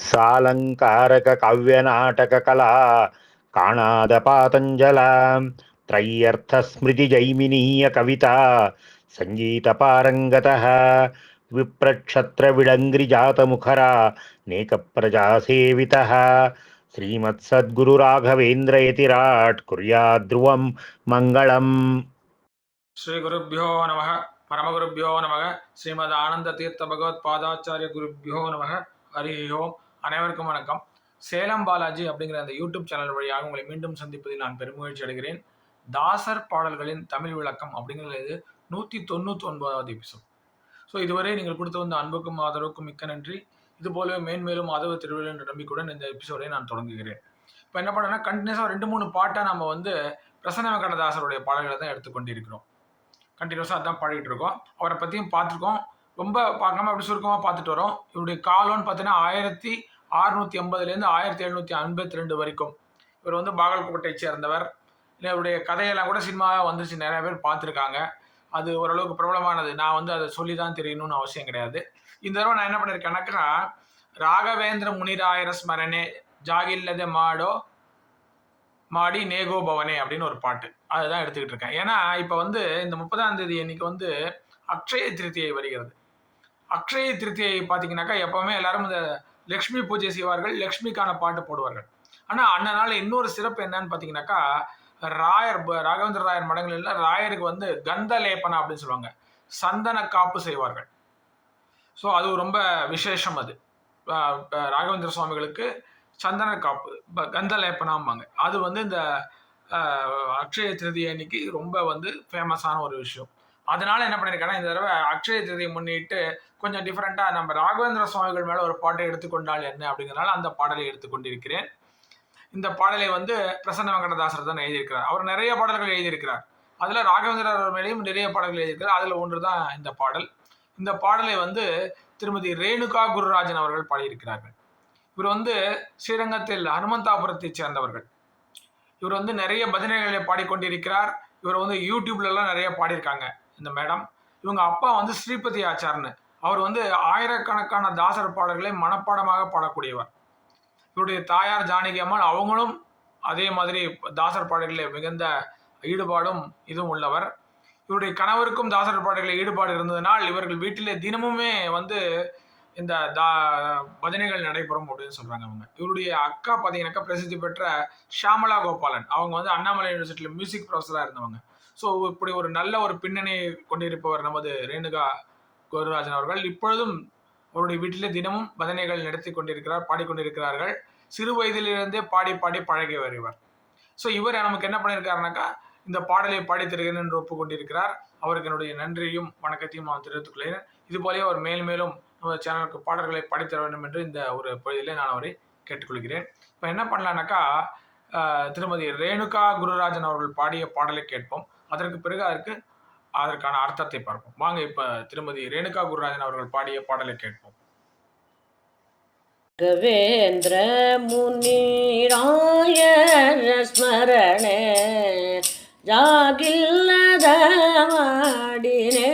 சாலங்காரக கவ்ய நாடக கலா காணாத பாதஞ்சல திரையர்த்த ஸ்மிருதி ஜைமினீய கவிதா சங்கீத பாரங்கத விப்ரக்ஷத்ர விளங்கிரி ஜாத முகரா நேக பிரஜா சேவிதா ஸ்ரீமத் சத்குரு ராகவேந்திர யதிராட் குரியா த்ருவம் மங்களம். ஸ்ரீ குருப்பியோ நம பரமகுருப்பியோ நமக ஸ்ரீமத் ஆனந்த தீர்த்த பகவத் பாதாச்சாரிய குருப்பியோ நமக ஹரி ஓம். அனைவருக்கும் வணக்கம். சேலம் பாலாஜி அப்படிங்கிற அந்த யூடியூப் சேனல் வழியாக உங்களை மீண்டும் சந்திப்பதில் நான் பெருமகிழ்ச்சி அடைகிறேன். தாசர் பாடல்களின் தமிழ் விளக்கம் அப்படிங்கிறது நூற்றி தொண்ணூற்றி ஒன்பதாவது எபிசோட் ஸோ இதுவரை நீங்கள் கொடுத்து வந்த அன்புக்கும் ஆதரவுக்கும் மிக்க நன்றி. இது போலவே மேன்மேலும் ஆதரவு திருவிழா என்ற நம்பிக்கையுடன் இந்த எபிசோடை நான் தொடங்குகிறேன். இப்போ என்ன பண்ணேன்னா கண்டினியூஸாக ரெண்டு மூணு பாட்டை நம்ம வந்து பிரசன்ன வெங்கடதாசருடைய பாடல்களை தான் எடுத்துக்கொண்டிருக்கிறோம். கண்டினியூஸாக அதான் பாடிட்டு இருக்கோம். அவரை பற்றியும் பார்த்துருக்கோம். ரொம்ப பார்க்காம அப்படி சுருக்கமாக பார்த்துட்டு வரோம். இவருடைய காலம்னு பார்த்தீங்கன்னா ஆயிரத்தி அறுநூற்றி ஐம்பதுலேருந்து ஆயிரத்தி எழுநூற்றி ஐம்பத்தி ரெண்டு வரைக்கும். இவர் வந்து பாகல்கோட்டை சேர்ந்தவர். இல்லை இவருடைய கதையெல்லாம் கூட சினிமாவாக வந்துருச்சு. நிறையா பேர் பார்த்துருக்காங்க. அது ஓரளவுக்கு பிரபலமானது. நான் வந்து அதை சொல்லி தான் தெரியணும்னு அவசியம் கிடையாது. இந்த தடவை நான் என்ன பண்ணியிருக்கேன்னாக்கா ராகவேந்திர முனிராயர ஸ்மரணே ஜாகில்லத மாடோ மாடி நேகோ பவனே அப்படின்னு ஒரு பாட்டு. அதுதான் எடுத்துக்கிட்டு இருக்கேன். ஏன்னா இப்போ வந்து இந்த முப்பதாம் தேதி இன்னைக்கு வந்து அக்ஷய திருத்தியை வருகிறது. அக்ஷய திருத்தியை பார்த்தீங்கன்னாக்கா எப்போவுமே எல்லாரும் இந்த லக்ஷ்மி பூஜை செய்வார்கள் லக்ஷ்மிக்கான பாட்டு போடுவார்கள். ஆனால் அண்ணனால் இன்னொரு சிறப்பு என்னன்னு பார்த்தீங்கன்னாக்கா ராயர் ப- ராகவேந்திர ராயர் மடங்களில் ராயருக்கு வந்து கந்த லேபனா அப்படின்னு சொல்லுவாங்க. சந்தன காப்பு செய்வார்கள். ஸோ அது ரொம்ப விசேஷம் அது. ராகவேந்திர சுவாமிகளுக்கு சந்தன காப்பு ப- கந்த லேப்பனாம்பாங்க. அது வந்து இந்த அக்ஷய திருதி அன்னைக்கு ரொம்ப வந்து ஃபேமஸான ஒரு விஷயம். அதனால என்ன பண்ணியிருக்கேன்னா இந்த தடவை அக்ஷய திருதியை முன்னிட்டு கொஞ்சம் டிஃப்ரெண்ட்டாக நம்ம ராகவேந்திர சுவாமிகள் மேலே ஒரு பாட்டை எடுத்துக்கொண்டால் என்ன அப்படிங்கிறனால அந்த பாடலை எடுத்துக்கொண்டிருக்கிறேன். இந்த பாடலை வந்து பிரசன்ன வெங்கடதாசர் தான் எழுதியிருக்கிறார். அவர் நிறைய பாடல்கள் எழுதியிருக்கிறார். அதில் ராகவேந்திரர் மேலேயும் நிறைய பாடல்கள் எழுதியிருக்கிறார். அதில் ஒன்று தான் இந்த பாடல். இந்த பாடலை வந்து திருமதி ரேணுகா குருராஜன் அவர்கள் பாடியிருக்கிறார்கள். இவர் வந்து ஸ்ரீரங்கத்தில் ஹனுமந்தாபுரத்தைச் சேர்ந்தவர்கள். இவர் வந்து நிறைய பஜனைகளை பாடிக்கொண்டிருக்கிறார். இவர் வந்து யூடியூப்லலாம் நிறைய பாடியிருக்காங்க. இந்த மேடம். இவங்க அப்பா வந்து ஸ்ரீபதி ஆச்சார்னு. அவர் வந்து ஆயிரக்கணக்கான தாசர் பாடல்களை மனப்பாடமாக பாடக்கூடியவர். இவருடைய தாயார் ஜானகி அம்மாள் அவங்களும் அதே மாதிரி தாசர் பாடல்களில் மிகுந்த ஈடுபாடும் இதுவும் உள்ளவர். இவருடைய கணவருக்கும் தாசர் பாடல்களில் ஈடுபாடு இருந்ததனால் இவர்கள் வீட்டிலே தினமுமே வந்து இந்த தா பஜனைகள் நடைபெறும் அப்படின்னு சொல்கிறாங்க அவங்க இவருடைய அக்கா பார்த்தீங்கன்னாக்கா பிரசித்தி பெற்ற ஷியாமலா கோபாலன். அவங்க வந்து அண்ணாமலை யூனிவர்சிட்டியில் மியூசிக் ப்ரொஃபஸராக இருந்தவங்க. ஸோ இப்படி ஒரு நல்ல ஒரு பின்னணி கொண்டிருப்பவர் நமது ரேணுகா கோருராஜன் அவர்கள். இப்பொழுதும் அவருடைய வீட்டிலே தினமும் பஜனைகள் நடத்தி கொண்டிருக்கிறார் பாடிக்கொண்டிருக்கிறார்கள். சிறு வயதிலிருந்தே பாடி பாடி பழகி வருவார் ஸோ இவர் நமக்கு என்ன பண்ணியிருக்காருனாக்கா இந்த பாடலை பாடித் தருகிறேன் என்று ஒப்புக்கொண்டிருக்கிறார். அவருக்கு என்னுடைய நன்றியும் வணக்கத்தையும் நான் தெரிவித்துக் கொள்கிறேன். இது போலவே அவர் மேல் மேலும் நமது சேனலுக்கு பாடல்களை பாடித்தர வேண்டும் என்று இந்த ஒரு பகுதியிலே நான் அவரை கேட்டுக்கொள்கிறேன். இப்போ என்ன பண்ணலான்னாக்கா திருமதி ரேணுகா குருராஜன் அவர்கள் பாடிய பாடலை கேட்போம். அதற்கு பிறகு அதற்கு அதற்கான அர்த்தத்தை பார்ப்போம். வாங்க இப்ப திருமதி ரேணுகா குருராஜன் அவர்கள் பாடிய பாடலை கேட்போம். ரவேந்திர முனிராயர ஸ்மரணே ஜாகில்லத மாடினே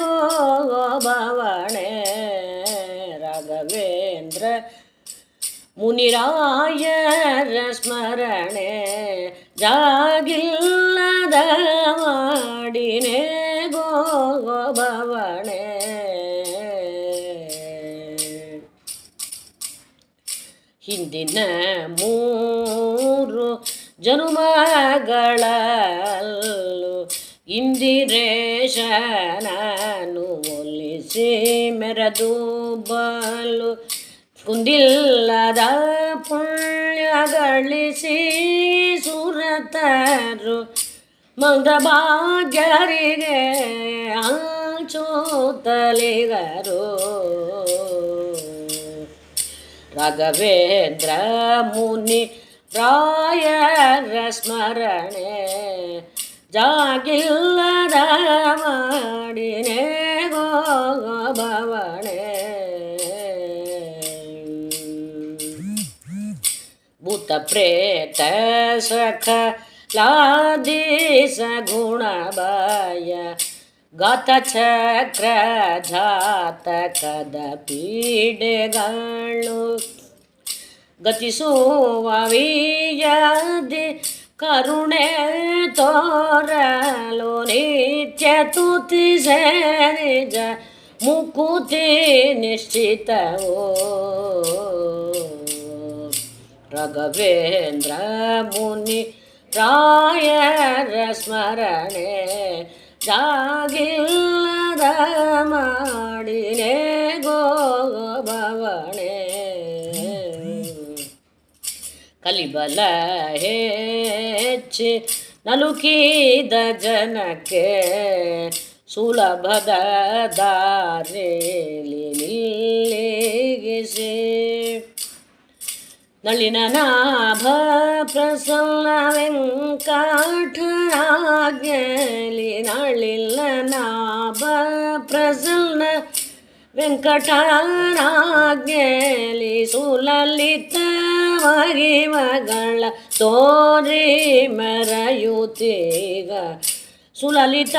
கோபவனே ராகவேந்திர முனிராயர ஸ்மரணே ஜாகில்ல ಮಾಡಿನೆ ಭವಣೆ ಹಿಂದಿನ ಮೂರು ಜನುಮಗಳಲ್ಲೂ ಇಂದಿರೇಶನನು ಒಲಿಸಿ ಮೆರೆದು ಬಲು ಕುಂದಿಲ್ಲದ ಪುಣ್ಯ ಗಳಿಸಿ ಸುರತರು ಮಂದ ಭಾಗ್ಯರಿಗೆ ಹಂಚುತ್ತಲಿಗರು ರಾಘವೇಂದ್ರ ಮುನಿ ರಾಯರ ಸ್ಮರಣೆ ಜಾಗಿಲ್ಲದ ಮಾಡಿನೆ ಗೋಭವಣೆ ಭೂತ ಪ್ರೇತ ಸಖ दिश गुणव गतक्षक्र जत करुणे तोरलो नित्यतुति सेज मुकुति निश्चित ओ रघवेन्द्र मुनि ರಾಯರ ಸ್ಮರಣೆ ಜಾಗಿಲ್ಲದ ಗೋ ಭವಣೆ ಕಲಿಬಲ ಹೆಚ್ಚಿ ನಲುಕಿದ ಜನಕ್ಕೆ ಸುಲಭದ ದಾರಿ ನಿಲ್ಲಿಗಿಸಿ. ನಳಿನ ನಾಭ ಪ್ರಸನ್ನ ವೆಂಕಟರಾಜ್ಞಲಿ ನಳಿನ ನಾಭ ಪ್ರಸನ್ನ ವೆಂಕಟರಾಜ್ಞಲಿ ಸುಲಲಿತ ಮಗಿಮಗಳ ತೋರಿ ಮೆರೆಯುತ್ತೀಗ ಸುಲಲಿತ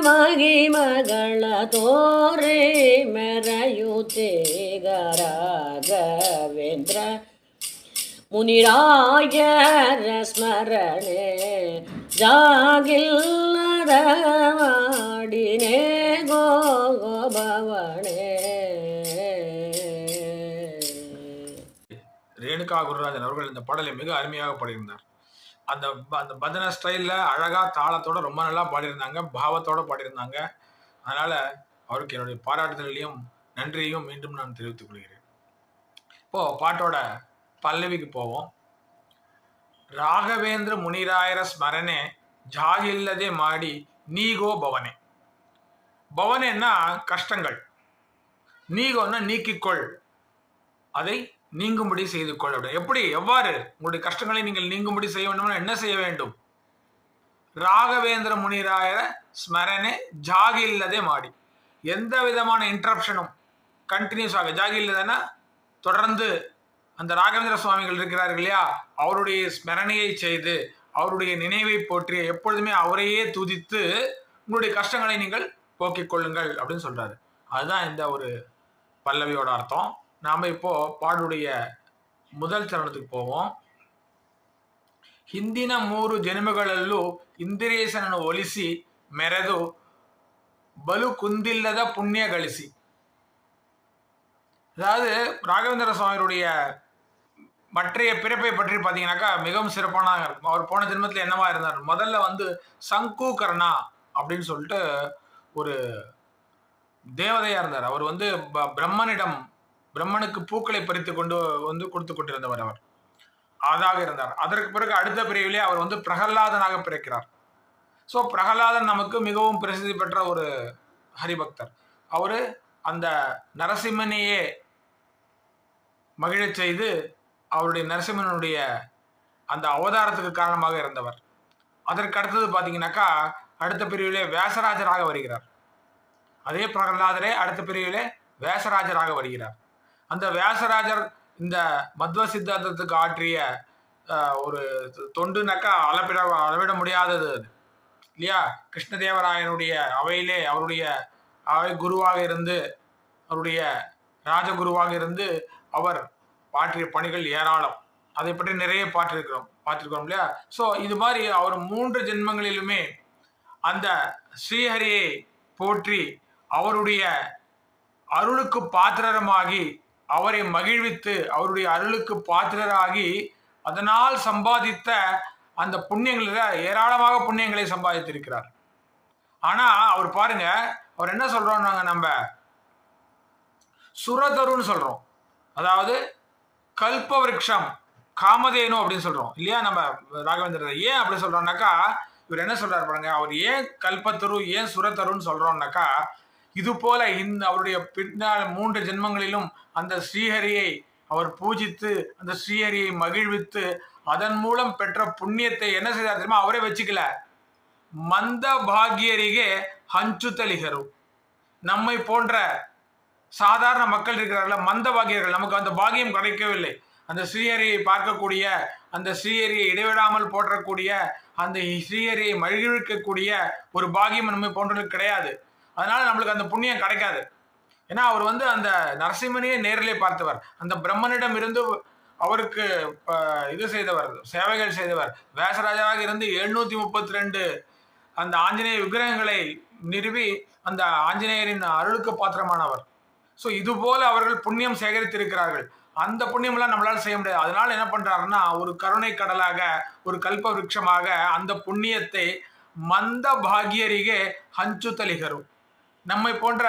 ಮಗಿಮಗಳ ತೋರಿ ಮೆರೆಯುತ್ತೀಗ ರಾಘವೇಂದ್ರ ಮುನಿರಾಯರ ಸ್ಮರಣೆ ಜಾಗಿಲ್ಲದ ಮಾಡಿನೇ ಗೋಭವಣೆ ரேணுகா குருராஜன் அவர்கள் இந்த பாடலை மிக அருமையாக பாடியிருந்தார் அந்த ப- அந்த பஜனை ஸ்டைலில் அழகா தாளத்தோட ரொம்ப நல்லா பாடியிருந்தாங்க பாவத்தோட பாடியிருந்தாங்க அதனால அவருக்கு என்னுடைய பாராட்டுதலையும் நன்றியையும் மீண்டும் நான் தெரிவித்துக் கொள்கிறேன் இப்போ பாட்டோட பல்லவிக்கு போவோம். ராகவேந்திர முனிராயர ஸ்மரணே ஜாகில்லதே மாடி நீகோ பவனே. பவனேன்னா கஷ்டங்கள். நீகோன்னா நீக்கிக்கொள். அதை நீங்கும்படி செய்து கொள் அப்படின்னு. எப்படி? எவ்வாறு? உங்களுடைய கஷ்டங்களை நீங்கள் நீங்கும்படி செய்ய வேண்டும்னா என்ன செய்ய வேண்டும்? ராகவேந்திர முனிராயர ஸ்மரணே ஜாகில்லதே மாடி. எந்த விதமான இன்ட்ரப்ஷனும் கண்டினியூஸாக ஜாகி இல்லதன்னா தொடர்ந்து அந்த ராகவேந்திர சுவாமிகள் இருக்கிறார்கள் இல்லையா? அவருடைய ஸ்மரணையை செய்து அவருடைய நினைவை போற்றி எப்பொழுதுமே அவரையே துதித்து உங்களுடைய கஷ்டங்களை நீங்கள் போக்கிக் கொள்ளுங்கள் அப்படின்னு சொல்கிறாரு அதுதான் இந்த ஒரு பல்லவியோட அர்த்தம். நாம் இப்போ பாடுடைய முதல் சரணத்துக்கு போவோம். ஹிந்தின ಮೂರು ಜನ್ಮಗಳಲ್ಲೂ ಇಂದಿರೇಶನನ್ನು ஒலிசி மெரது ಬಲು ಕುಂದಿಲ್ಲದ புண்ணிய ಗಳಿಸಿ அதாவது ராகவேந்திர சுவாமியுடைய மற்றைய பிறப்பை பற்றி பார்த்தீங்கன்னாக்கா மிகவும் சிறப்பானதாக இருக்கும். அவர் போன ஜென்மத்தில் என்னவா இருந்தார்? முதல்ல வந்து சங்கு கர்ணா அப்படின்னு சொல்லிட்டு ஒரு தேவதையாக இருந்தார். அவர் வந்து ப- பிரம்மனிடம் பிரம்மனுக்கு பூக்களை பறித்து கொண்டு வந்து கொடுத்து கொண்டிருந்தவர் அவர். அதாக இருந்தார். அதற்கு பிறகு அடுத்த பிரிவிலே அவர் வந்து பிரகல்லாதனாக பிறக்கிறார். ஸோ பிரகலாதன் நமக்கு மிகவும் பிரசித்தி பெற்ற ஒரு ஹரிபக்தர். அவர் அந்த நரசிம்மனையே மகிழச் செய்து அவருடைய நரசிம்மனுடைய அந்த அவதாரத்துக்கு காரணமாக இருந்தவர். அதற்கு அடுத்தது பார்த்தீங்கன்னாக்கா அடுத்த பிரிவிலே வேசராஜராக வருகிறார். அதே பிரகலாதரே அடுத்த பிரிவிலே வேசராஜராக வருகிறார். அந்த வேசராஜர் இந்த மத்வ சித்தாந்தத்துக்கு ஆற்றிய ஒரு தொண்டுனாக்கா அளவிட அளவிட முடியாதது இல்லையா? கிருஷ்ணதேவராயனுடைய அவையிலே அவருடைய அவை குருவாக இருந்து அவருடைய ராஜகுருவாக இருந்து அவர் பாற்றிய பணிகள் ஏராளம். அதை பற்றி நிறைய பார்த்துருக்கிறோம். பார்த்திருக்கிறோம் இல்லையா? ஸோ இது மாதிரி அவர் மூன்று ஜென்மங்களிலுமே அந்த ஸ்ரீஹரியை போற்றி அவருடைய அருளுக்கு பாத்திரமாகி அவரை மகிழ்வித்து அவருடைய அருளுக்கு பாத்திரராகி அதனால் சம்பாதித்த அந்த புண்ணியங்களில் ஏராளமாக புண்ணியங்களை சம்பாதித்திருக்கிறார். ஆனா அவர் பாருங்க அவர் என்ன சொல்றோம் நாங்க நம்ம? சுரதருன்னு சொல்றோம். அதாவது கல்பவருஷம் காமதேனு அப்படின்னு சொல்றோம். இல்லையா? நம்ம ராகவேந்திர ஏன் அப்படி சொல்றோம்னாக்கா இவர் என்ன சொல்றாரு பாருங்க அவர் ஏன் கல்பத்தரு ஏன் சுரதருன்னு சொல்றோம்னாக்கா இது போல இந்த அவருடைய பின்னால் மூன்று ஜென்மங்களிலும் அந்த ஸ்ரீஹரியை அவர் பூஜித்து அந்த ஸ்ரீஹரியை மகிழ்வித்து அதன் மூலம் பெற்ற புண்ணியத்தை என்ன செய்தார் தெரியுமா? அவரே வச்சுக்கல. மந்த பாகியரிகே ஹஞ்சுத்தலிகரு நம்மை போன்ற சாதாரண மக்கள் இருக்கிறார்கள மந்த பாகியர்கள் நமக்கு அந்த பாகியம் கிடைக்கவில்லை. அந்த ஸ்ரீஹரியை பார்க்கக்கூடிய அந்த ஸ்ரீஹரியை இடைவிடாமல் போற்றக்கூடிய அந்த ஸ்ரீஹரியை மகிழ்விக்கக்கூடிய ஒரு பாகியம் நம்ம போன்றவர்களுக்கு கிடையாது. அதனால நம்மளுக்கு அந்த புண்ணியம் கிடைக்காது. ஏன்னா அவர் வந்து அந்த நரசிம்மனையே நேரிலே பார்த்தவர். அந்த பிரம்மனிடம் இருந்து அவருக்கு இது செய்தவர் சேவைகள் செய்தவர். வேசராஜாவாக இருந்து எழுநூத்தி முப்பத்தி ரெண்டு அந்த ஆஞ்சநேய விக்கிரகங்களை நிறுவி அந்த ஆஞ்சநேயரின் அருளுக்கு பாத்திரமானவர். ஸோ இதுபோல் அவர்கள் புண்ணியம் சேகரித்திருக்கிறார்கள். அந்த புண்ணியமெல்லாம் நம்மளால் செய்ய முடியாது. அதனால் என்ன பண்ணுறாருன்னா ஒரு கருணை கடலாக ஒரு கல்ப விருட்சமாக அந்த புண்ணியத்தை மந்த பாகியரிகே ஹஞ்சு தலிகரும் நம்மை போன்ற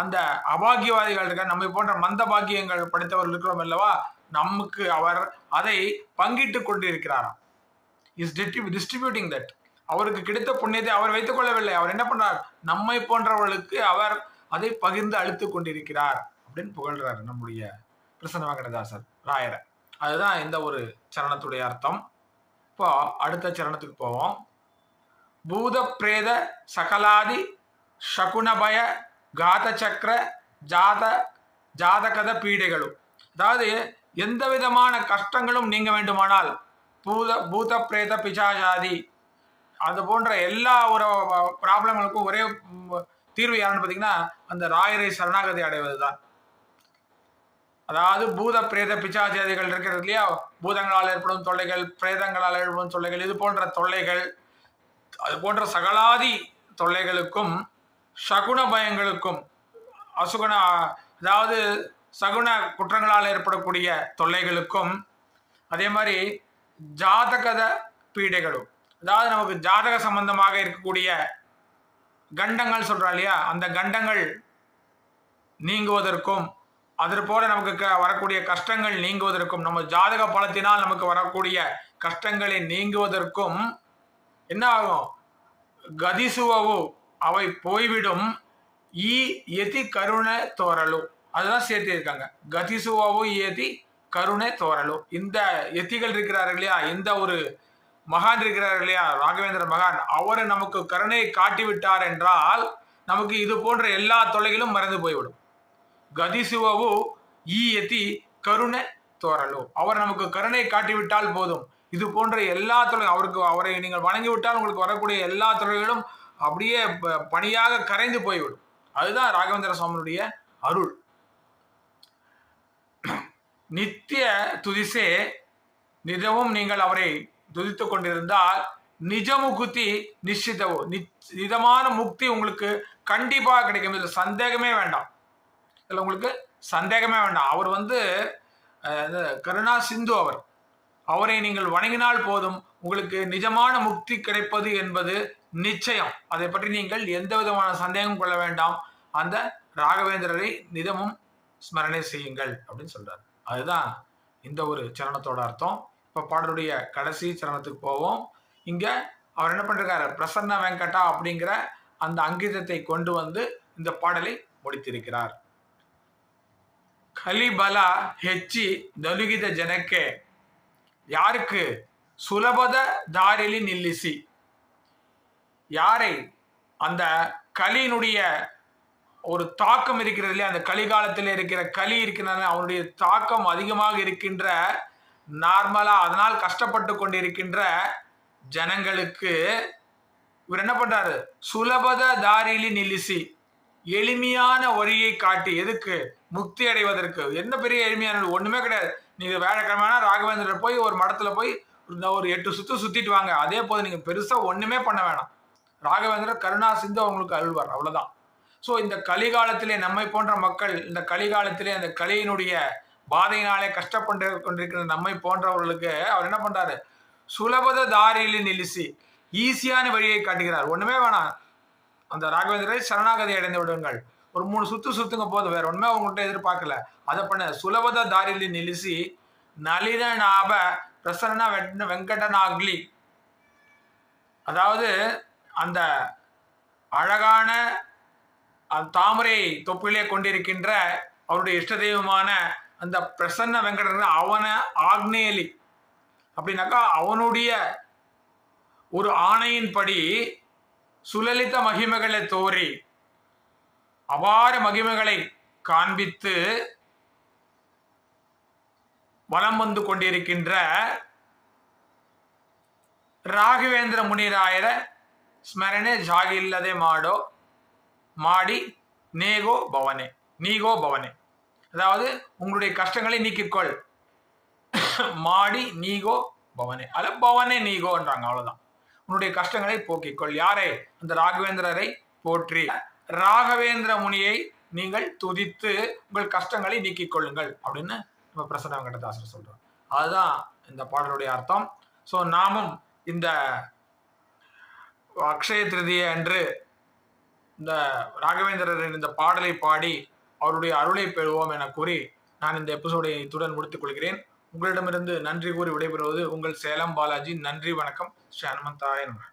அந்த அபாகியவாதிகள் இருக்க நம்மை போன்ற மந்த பாகியங்கள் படைத்தவர்கள் இருக்கிறோம் அல்லவா? நமக்கு அவர் அதை பங்கிட்டு கொண்டிருக்கிறாராம். இஸ் டிஸ்ட்ரிபியூட்டிங் தட் அவருக்கு கிடைத்த புண்ணியத்தை அவர் வைத்துக் கொள்ளவில்லை. அவர் என்ன பண்ணுறார் நம்மை போன்றவர்களுக்கு அவர் அதை பகிர்ந்து அழுத்து கொண்டிருக்கிறார் அப்படின்னு புகழ்றாரு நம்முடைய பிரசன்ன வெங்கடதாசர் ராயரை. அதுதான் இந்த ஒரு சரணத்துடைய அர்த்தம். இப்போ அடுத்த சரணத்துக்கு போவோம். பூத பிரேத சகலாதி சகுனபய காத சக்கர ஜாத ஜாதகத பீடைகளும். அதாவது எந்த விதமான கஷ்டங்களும் நீங்க வேண்டுமானால் பூத பூத பிரேத பிசாசாதி அது போன்ற எல்லா ஒரு ப்ராப்ளங்களுக்கும் ஒரே தீர்வு யாருன்னு பார்த்தீங்கன்னா அந்த ராயரை சரணாகதி அடைவது தான் அதாவது பூத பிரேத பிச்சாச்சேதிகள் இருக்கிறது இல்லையா? பூதங்களால் ஏற்படும் தொல்லைகள் பிரேதங்களால் ஏற்படும் தொல்லைகள் இது போன்ற தொல்லைகள் அது போன்ற சகலாதி தொல்லைகளுக்கும் சகுன பயங்களுக்கும் அசுகுண அதாவது சகுன குற்றங்களால் ஏற்படக்கூடிய தொல்லைகளுக்கும் அதே மாதிரி ஜாதகத பீடைகளும். அதாவது நமக்கு ஜாதக சம்பந்தமாக இருக்கக்கூடிய கண்டங்கள் சொல்கிறா இல்லையா? அந்த கண்டங்கள் நீங்குவதற்கும் அது போல நமக்கு க- வரக்கூடிய கஷ்டங்கள் நீங்குவதற்கும் நம்ம ஜாதக பலத்தினால் நமக்கு வரக்கூடிய கஷ்டங்களை நீங்குவதற்கும் என்ன ஆகும்? கதிசுவவு அவை போய்விடும். ஈ எதி கருண தோரலு அதுதான் சேர்த்து இருக்காங்க. கதிசுவவு ஏதி கருணை தோரலு இந்த எத்திகள் இருக்கிறார்கள் இல்லையா? இந்த ஒரு மகான் இருக்கிறார் இல்லையா? ராகவேந்திர மகான். அவர் நமக்கு கருணை காட்டிவிட்டார் என்றால் நமக்கு இது போன்ற எல்லா தொலைகளும் மறந்து போய்விடும். கதிசுவவு ஈ எத்தி கருணை தோரலோ அவர் நமக்கு கருணை காட்டிவிட்டால் போதும். இது போன்ற எல்லா தொழில் அவருக்கு அவரை நீங்கள் வணங்கி விட்டால் உங்களுக்கு வரக்கூடிய எல்லா தொழில்களும் அப்படியே ப- கரைந்து போய்விடும். அதுதான் ராகவேந்திர சுவாமியுடைய அருள். நித்திய துதிசே நிதவும் நீங்கள் அவரை துதித்துக் கொண்டிருந்தால் நிஜமுகுதி நிச்சிதவோ நிச்- முக்தி உங்களுக்கு கண்டிப்பாக கிடைக்கும். இதில் சந்தேகமே வேண்டாம். இதில் உங்களுக்கு சந்தேகமே வேண்டாம். அவர் வந்து இது கருணா சிந்து அவர். அவரை நீங்கள் வணங்கினால் போதும் உங்களுக்கு நிஜமான முக்தி கிடைப்பது என்பது நிச்சயம். அதை பற்றி நீங்கள் எந்த விதமான சந்தேகம் கொள்ள வேண்டாம். அந்த ராகவேந்திரரை நிதமும் ஸ்மரணை செய்யுங்கள் அப்படின்னு சொல்றாரு. அதுதான் இந்த ஒரு சரணத்தோட அர்த்தம். இப்போ பாடலுடைய கடைசி சரணத்துக்கு போவோம். இங்கே அவர் என்ன பண்ணிருக்காரு? பிரசன்ன வெங்கடா அப்படிங்கிற அந்த அங்கிதத்தை கொண்டு வந்து இந்த பாடலை முடித்திருக்கிறார். கலிபல ஹெச்சி நலுகித ஜனக்கே. யாருக்கு? சுலபத தாரிலி நில்லிசி. யாரை? அந்த கலியினுடைய ஒரு தாக்கம் இருக்கிறது இல்லையா அந்த கலிகாலத்தில் இருக்கிற களி இருக்கிறனால அவனுடைய தாக்கம் அதிகமாக இருக்கின்ற நார்மலாக அதனால் கஷ்டப்பட்டு கொண்டிருக்கின்ற ஜனங்களுக்கு இவர் என்ன பண்ணுறாரு சுலபத தாரிலி நிலிசி எளிமையான வழியை காட்டி எதுக்கு? முக்தி அடைவதற்கு. என்ன பெரிய எளிமையான ஒன்றுமே கிடையாது. நீங்கள் வேலைக்கிழமைனா ராகவேந்திரர் போய் ஒரு மடத்தில் போய் இந்த ஒரு எட்டு சுத்து சுற்றிட்டு வாங்க. அதே போது நீங்கள் பெருசாக ஒன்றுமே பண்ண வேணாம். ராகவேந்திரர் கருணா சிந்து அவங்களுக்கு அழுவார் அவ்வளோதான் ஸோ இந்த கலிகாலத்திலே நம்மை போன்ற மக்கள் இந்த கலிகாலத்திலே அந்த கலியினுடைய பாதையினாலே கஷ்டப்பட்டு கொண்டிருக்கிற நம்மை போன்றவர்களுக்கு அவர் என்ன பண்றாரு? சுலபத தாரியில் நிலிசி ஈஸியான வழியை காட்டுகிறார். ஒண்ணுமே வேணாம். அந்த ராகவேந்திரரை சரணாகதி அடைந்து விடுங்கள். ஒரு மூணு சுத்து சுத்துங்க போதும். வேற ஒண்ணுமே அவங்கள்ட்ட எதிர்பார்க்கல. அதை பண்ண சுலபத தாரியில் நிலிசி நளின நாப பிரசன்ன வெட்ன வெங்கடநாக்லி. அதாவது அந்த அழகான அந்த தாமரை தொப்பிலே கொண்டிருக்கின்ற அவருடைய இஷ்ட தெய்வமான அந்த பிரசன்ன வெங்கடன் அவன ஆக்னேலி அப்படின்னாக்கா அவனுடைய ஒரு ஆணையின்படி சுலலித மகிமைகளை தோறி அபார மகிமைகளை காண்பித்து வலம் வந்து கொண்டிருக்கின்ற ರಾಘವೇಂದ್ರ ಮುನಿರಾಯರ ಸ್ಮರಣೆ ಜಾಗಿಲ್ಲದೆ ಮಾಡೋ மாடி நேகோ பவனே நீகோ பவனே அதாவது உங்களுடைய கஷ்டங்களை நீக்கிக்கொள். மாடி நீகோ பவனே. அல்ல பவனே நீகோன்றாங்க அவ்வளோதான் உன்னுடைய கஷ்டங்களை போக்கிக்கொள். யாரை? அந்த ராகவேந்திரரை போற்றி. ராகவேந்திர முனியை நீங்கள் துதித்து உங்கள் கஷ்டங்களை நீக்கிக் கொள்ளுங்கள் அப்படின்னு நம்ம பிரசன்ன வெங்கடதாசர் சொல்றோம் அதுதான் இந்த பாடலுடைய அர்த்தம். ஸோ நாமும் இந்த அக்ஷய திருதிய அன்று இந்த ராகவேந்திரரின் இந்த பாடலை பாடி அவருடைய அருளை பெறுவோம் என கூறி நான் இந்த எபிசோடை இத்துடன் முடித்துக் கொள்கிறேன். உங்களிடமிருந்து நன்றி கூறி விடைபெறுவது உங்கள் சேலம் பாலாஜி. நன்றி வணக்கம். ஸ்ரீ ஹனுமந்தாய நமः